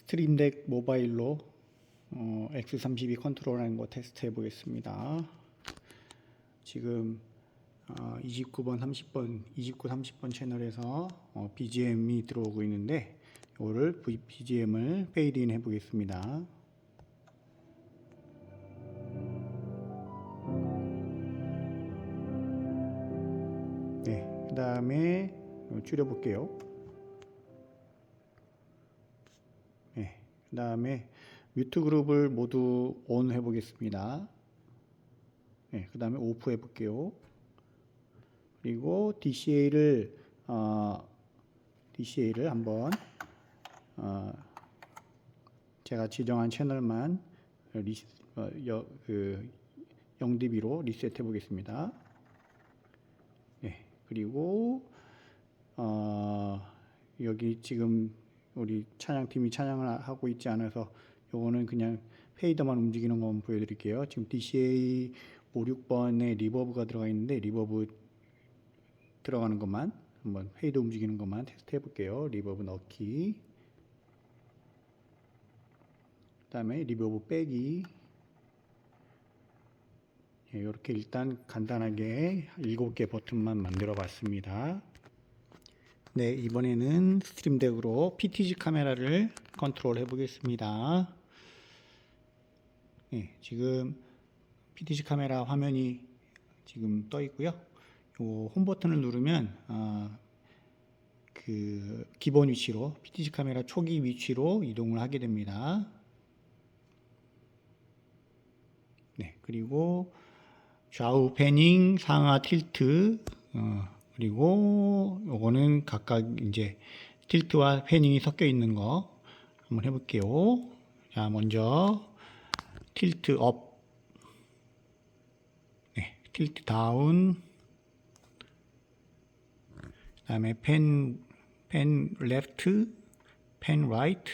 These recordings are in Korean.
스트림덱 모바일로 어, X32 컨트롤하는 거 테스트 해보겠습니다. 지금 어, 29번, 30번, 29, 30번 채널에서 어, BGM이 들어오고 있는데 이거를 BGM을 페이드인 해보겠습니다. 네, 그 다음에 줄여볼게요. 그 다음에 뮤트 그룹을 모두 ON 해보겠습니다. 네, 그 다음에 오프 해볼게요. 그리고 DCA를 어, DCA를 한번 어, 제가 지정한 채널만 리, 어, 여, 그 0dB로 리셋해 보겠습니다. 네, 그리고 어, 여기 지금 우리 찬양팀이 찬양을 하고 있지 않아서 요거는 그냥 페이더만 움직이는 것만 보여드릴게요. 지금 DCA 5, 6번에 리버브가 들어가 있는데 리버브 들어가는 것만 한번 페이드 움직이는 것만 테스트 해볼게요. 리버브 넣기 그 다음에 리버브 빼기 이렇게 일단 간단하게 7개 버튼만 만들어 봤습니다. 네, 이번에는 스트림덱으로 PTG 카메라를 컨트롤 해 보겠습니다. 네, 지금 PTG 카메라 화면이 지금 떠 있고요. 요홈 버튼을 누르면 아, 그 기본 위치로 PTG 카메라 초기 위치로 이동을 하게 됩니다. 네, 그리고 좌우 패닝, 상하 틸트, 어, 그리고 요거는 각각 이제 틸트와 패닝이 섞여 있는 거 한번 해볼게요. 자, 먼저 틸트 업, 네, 틸트 다운, 그 다음에 펜, 펜 레프트, 펜 라이트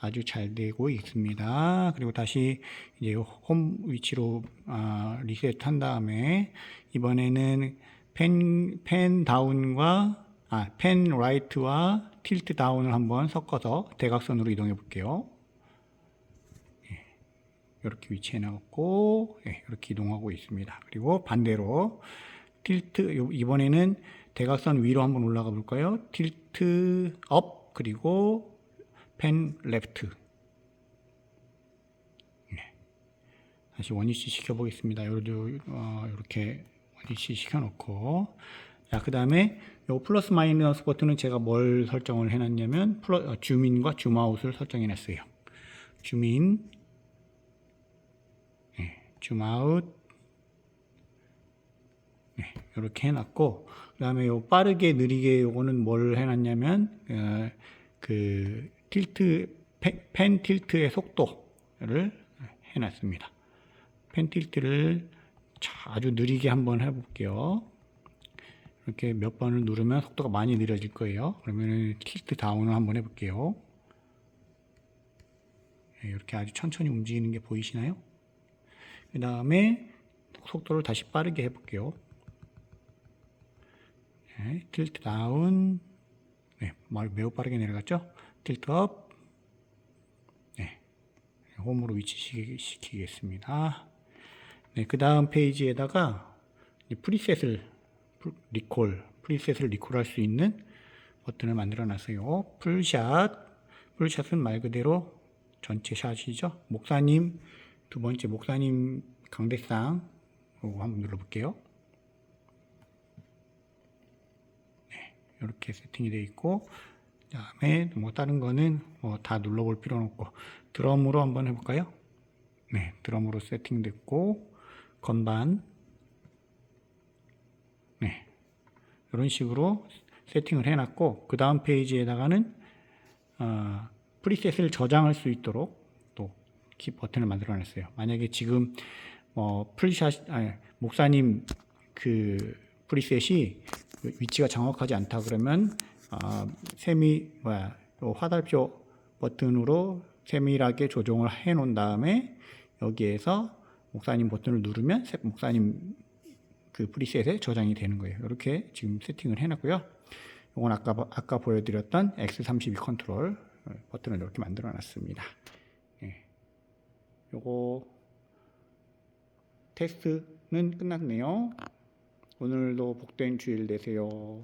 아주 잘 되고 있습니다. 그리고 다시 이제 홈 위치로 아, 리셋한 다음에 이번에는 펜, 펜 다운과 아, 펜 라이트와 틸트 다운을 한번 섞어서 대각선으로 이동해 볼게요. 이렇게 위치해 놨고 예, 이렇게 이동하고 있습니다. 그리고 반대로 틸트 요- 이번에는 대각선 위로 한번 올라가 볼까요? 틸트 업 그리고 펜 레프트 네. 다시 원위치 시켜 보겠습니다. 요렇게, 어, 이렇게 원 위치 시켜 놓고 자, 그 다음에 요 플러스 마이너스 버튼은 제가 뭘 설정을 해 놨냐면 플러, 어, 줌인과 줌아웃을 설정해 놨어요. 줌인 네, 줌아웃 네, 이렇게 해놨고 그 다음에 요 빠르게 느리게 요거는 뭘 해놨냐면 어, 그 틸트 펜, 펜 틸트의 속도를 해놨습니다. 펜 틸트를 자- 아주 느리게 한번 해볼게요. 이렇게 몇 번을 누르면 속도가 많이 느려질 거예요. 그러면 틸트 다운을 한번 해볼게요. 네, 이렇게 아주 천천히 움직이는 게 보이시나요? 그 다음에 속도를 다시 빠르게 해볼게요. 네, 틸트 다운. 네, 말 매우 빠르게 내려갔죠? 틸트 업. 네, 홈으로 위치시키겠습니다. 네, 그 다음 페이지에다가 이 프리셋을 프- 리콜, 프리셋을 리콜할 수 있는 버튼을 만들어 놨어요. 풀샷. 풀샷은 말 그대로 전체 샷이죠. 목사님, 두 번째 목사님 강대상 한번 눌러볼게요. 이렇게 세팅이 되어 있고 그 다음에 뭐 다른 거는 뭐 다 눌러볼 필요는 없고 드럼으로 한번 해볼까요? 네, 드럼으로 세팅됐고 건반 네 이런 식으로 세팅을 해놨고 그 다음 페이지에다가는 어, 프리셋을 저장할 수 있도록 또 키 버튼을 만들어냈어요. 만약에 지금 뭐 프리샷 아니, 목사님 그 프리셋이 그 위치가 정확하지 않다 그러면 아, 세미 뭐야 요 화살표 버튼으로 세밀하게 조정을 해 놓은 다음에 여기에서 목사님 버튼을 누르면 목사님 그 프리셋에 저장이 되는 거예요. 이렇게 지금 세팅을 해놨고요. 이건 아까 아까 보여드렸던 X32 컨트롤 버튼을 이렇게 만들어놨습니다. 예. 요거 테스트는 끝났네요. 오늘도 복된 주일 되세요.